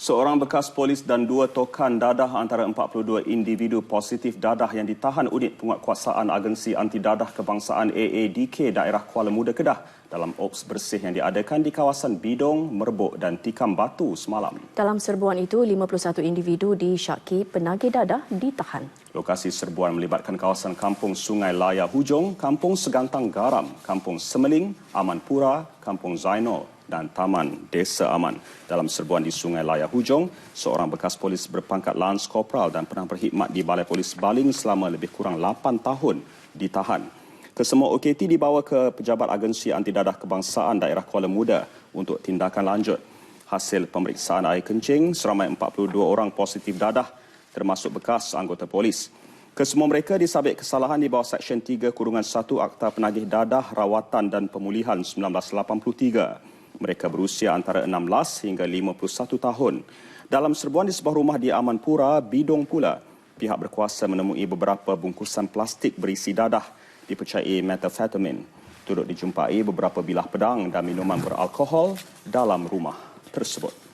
Seorang bekas polis dan dua tokan dadah antara 42 individu positif dadah yang ditahan unit penguatkuasaan agensi anti dadah kebangsaan AADK daerah Kuala Muda Kedah dalam ops bersih yang diadakan di kawasan Bidong, Merbuk dan Tikam Batu semalam. Dalam serbuan itu, 51 individu disyaki penagih dadah ditahan. Lokasi serbuan melibatkan kawasan Kampung Sungai Laya Hujung, Kampung Segantang Garam, Kampung Semeling, Amanpura, Kampung Zainul dan Taman Desa Aman. Dalam serbuan di Sungai Laya Hujung, seorang bekas polis berpangkat Lance Corporal dan pernah berkhidmat di Balai Polis Baling selama lebih kurang 8 tahun ditahan. Kesemua OKT dibawa ke Pejabat Agensi Anti Dadah Kebangsaan Daerah Kuala Muda untuk tindakan lanjut. Hasil pemeriksaan air kencing, seramai 42 orang positif dadah termasuk bekas anggota polis. Kesemua mereka disabit kesalahan di bawah Seksyen 3 Kurungan 1 Akta Penagih Dadah, Rawatan dan Pemulihan 1983. Mereka berusia antara 16 hingga 51 tahun. Dalam serbuan di sebuah rumah di Amanpura, Bidong pula, pihak berkuasa menemui beberapa bungkusan plastik berisi dadah dipercayai metafetamin. Turut dijumpai beberapa bilah pedang dan minuman beralkohol dalam rumah tersebut.